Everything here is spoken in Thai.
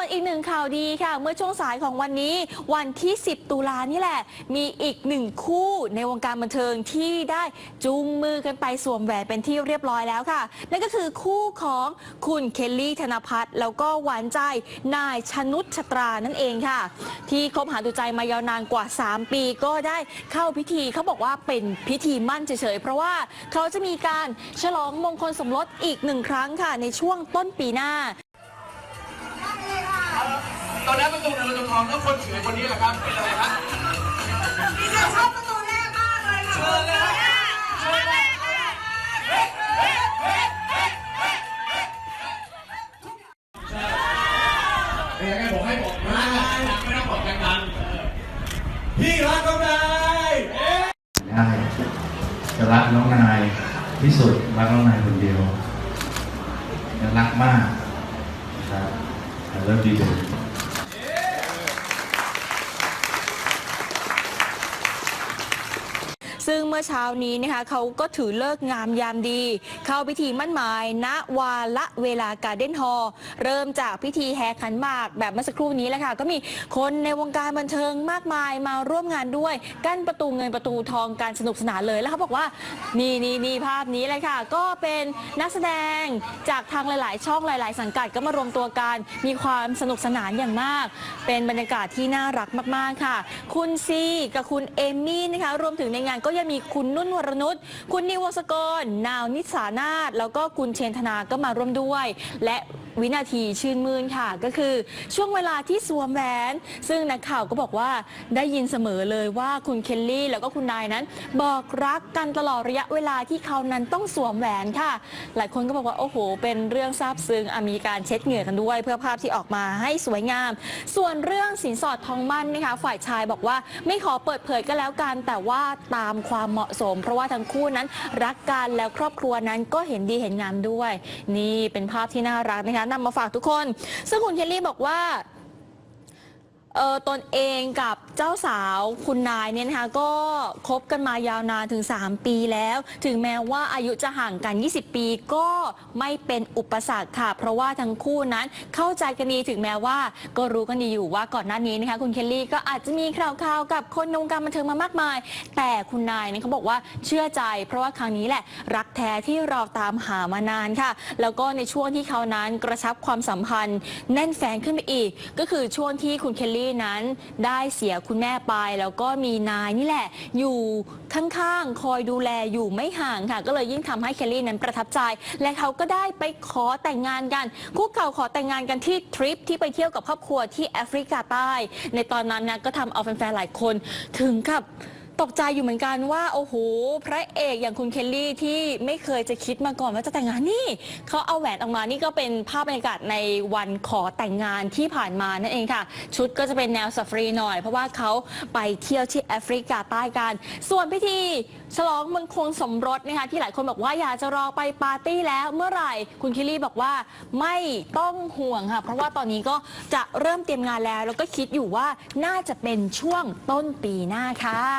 วนอีกหนึ่งข่าวดีค่ะ เมื่อช่วงสายของวันนี้วันที่ 10 ตุลานี่แหละ มีอีกหนึ่งคู่ในวงการบันเทิงที่ได้จูงมือกันไปสวมแหวนเป็นที่เรียบร้อยแล้วค่ะ นั่นก็คือคู่ของคุณเคลลี่ธนพัฒน์แล้วก็หวานใจนายชนุชชตรานั่นเองค่ะ ที่คบหาดูใจมายาวนานกว่า 3 ปีก็ได้เข้าพิธีเขาบอกว่าเป็นพิธีมั่นเฉยๆเพราะว่าเขาจะมีการฉลองมงคลสมรสอีกหนึ่งครั้งค่ะ ในช่วงต้นปีหน้า ตอนนั้นประตูเงินประตูทองแล้วคนถือคนนี้แหละครับเป็นอะไรครับดิฉันชอบประตูแรกมากเลยค่ะเชิญเลยครับเชิญเลยเป็นยังไงผมให้บอกมาไม่ต้องบอกดังๆพี่รักน้องนายได้จะรักน้องนายที่สุดรักน้องนายคนเดียวจะรักมากนะครับ I love you ซึ่งเมื่อเช้านี้นะคะเขาก็ถือเลิกงามยามดี เข้าพิธีมั่นหมายณวาละเวลาการเด้นฮอลเริ่มจากพิธีแห่ขันหมากแบบเมื่อสักครู่นี้แหละค่ะ ก็มีคนในวงการบันเทิงมากมายมาร่วมงานด้วย กั้นประตูเงินประตูทองการสนุกสนานเลยแล้วเขาบอกว่านี่นี่นี่ภาพนี้เลยค่ะ ก็เป็นนักแสดงจากทางหลาย ๆ ช่องหลาย ๆ สังกัดก็มารวมตัวกันมีความสนุกสนานอย่างมาก เป็นบรรยากาศที่น่ารักมาก ๆ ค่ะ คุณซีกับคุณเอมมี่นะคะรวมถึงในงานก็ยังมีคุณนุ่นวรนุชคุณนิววศกรนาวนิสานาถแล้วก็คุณเชนธนาก็มาร่วมด้วย และวินาทีชื่นมื่นค่ะ ก็คือช่วงเวลาที่สวมแหวน ซึ่งนักข่าวก็บอกว่าได้ยินเสมอเลยว่าคุณเคลลี่แล้วก็คุณนายนั้น บอกรักกันตลอดระยะเวลาที่เขานั้นต้องสวมแหวนค่ะ หลายคนก็บอกว่าโอ้โห เป็นเรื่องซาบซึ้งมีการเช็ดเหงื่อกันด้วย เพื่อภาพที่ออกมาให้สวยงาม ส่วนเรื่องสินสอดทองมั่นนะคะฝ่ายชายบอกว่าไม่ขอเปิดเผยก็แล้วกันแต่ว่าตามความเหมาะสม เพราะว่าทั้งคู่นั้นรักกันแล้วครอบครัวนั้นก็เห็นดีเห็นงามด้วย นี่เป็นภาพที่น่ารักนะคะนำมาฝากทุกคน ซึ่งคุณเคลลี่บอกว่า เออตนเองกับเจ้าสาวคุณนายเนี่ยนะคะก็คบกันมายาวนานถึง 3 ปีแล้ว ถึงแม้ว่าอายุจะห่างกัน 20 ปีก็ไม่เป็นอุปสรรคค่ะ เพราะว่าทั้งคู่นั้นเข้าใจกันดีถึงแม้ว่า ก็รู้กันดีอยู่ว่าก่อนหน้านี้นะคะคุณเคลลี่ก็อาจจะมีข่าวๆกับคนในวงการบันเทิงมามากมาย แต่คุณนายเนี่ยเขาบอกว่าเชื่อใจ เพราะว่าครั้งนี้แหละรักแท้ที่เราตามหามานานค่ะ แล้วก็ในช่วงที่เขานั้นกระชับความสัมพันธ์ แน่นแฟนขึ้นไปอีก ก็คือช่วงที่คุณเคลลี่นั้นได้เสียคุณแม่ไป แล้วก็มีนายนี่แหละ อยู่ข้างๆ คอยดูแลอยู่ไม่ห่างค่ะ ก็เลยยิ่งทำให้เคลลี่นั้นประทับใจ และเขาก็ได้ไปขอแต่งงานกันคู่เก่าขอแต่งงานกันที่ทริปที่ไปเที่ยวกับครอบครัวที่แอฟริกาใต้ ในตอนนั้นนะก็ทำเอาแฟนๆหลายคนถึงกับ ตกใจอยู่เหมือนกันว่า โอ้โห พระเอกอย่างคุณเคลลี่ที่ไม่เคยจะคิดมาก่อนว่าจะแต่งงานนี่เขาเอาแหวนออกมานี่ก็เป็นภาพบรรยากาศในวันขอแต่งงานที่ผ่านมานั่นเองค่ะ ชุดก็จะเป็นแนวซาฟรีหน่อย เพราะว่าเขาไปเที่ยวที่แอฟริกาใต้กัน ส่วนพิธี ฉลองมงคลสมรสนะคะที่หลายคนบอกว่าอยากจะรอไปปาร์ตี้แล้วเมื่อไหร่คุณเคลลี่บอกว่าไม่ต้องห่วงค่ะเพราะว่าตอนนี้ก็จะเริ่มเตรียมงานแล้ว แล้วก็คิดอยู่ว่าน่าจะเป็นช่วงต้นปีหน้าค่ะ